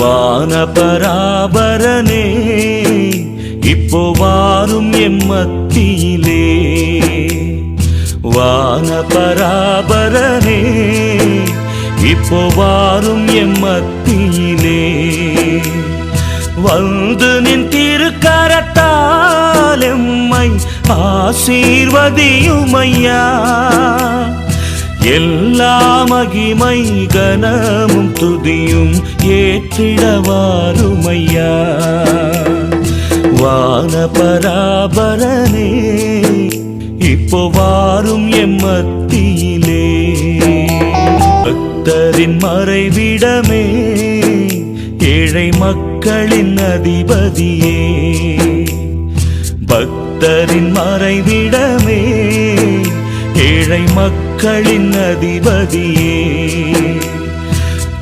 வான பராபரனே இப்போ வாரும் எம்மத்தியிலே வான பராபரனே இப்போ வாரும் எம்மத்தியிலே வந்து நின் திருக்கரத்தால் எம்மை ஆசீர்வதியுமையா. எல்லா மகிமை கனமும் துதியும் ஏற்றிடவாருமையா. வானபராபரனே இப்போ வாரும் எம்மத்தியிலே பக்தரின் மறைவிடமே ஏழை மக்களின் அதிபதியே. பக்தரின் மறைவிடமே ஏழை மக்கள் மக்களின் அதிபதியே.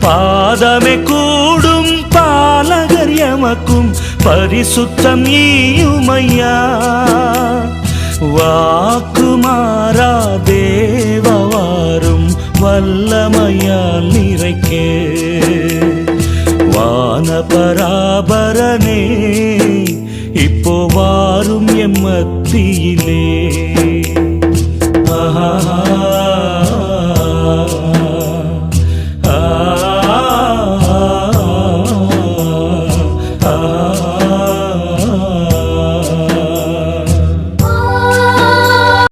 பாதமே கூடும் பாலகர் எமக்கும் பரிசுத்தம் ஈயுமையா. வாக்குமாறா தேவவாரும் வல்லமையால் நிறைக்கே. வானபராபரனே இப்போ வாரும் எம்மத்தியிலே.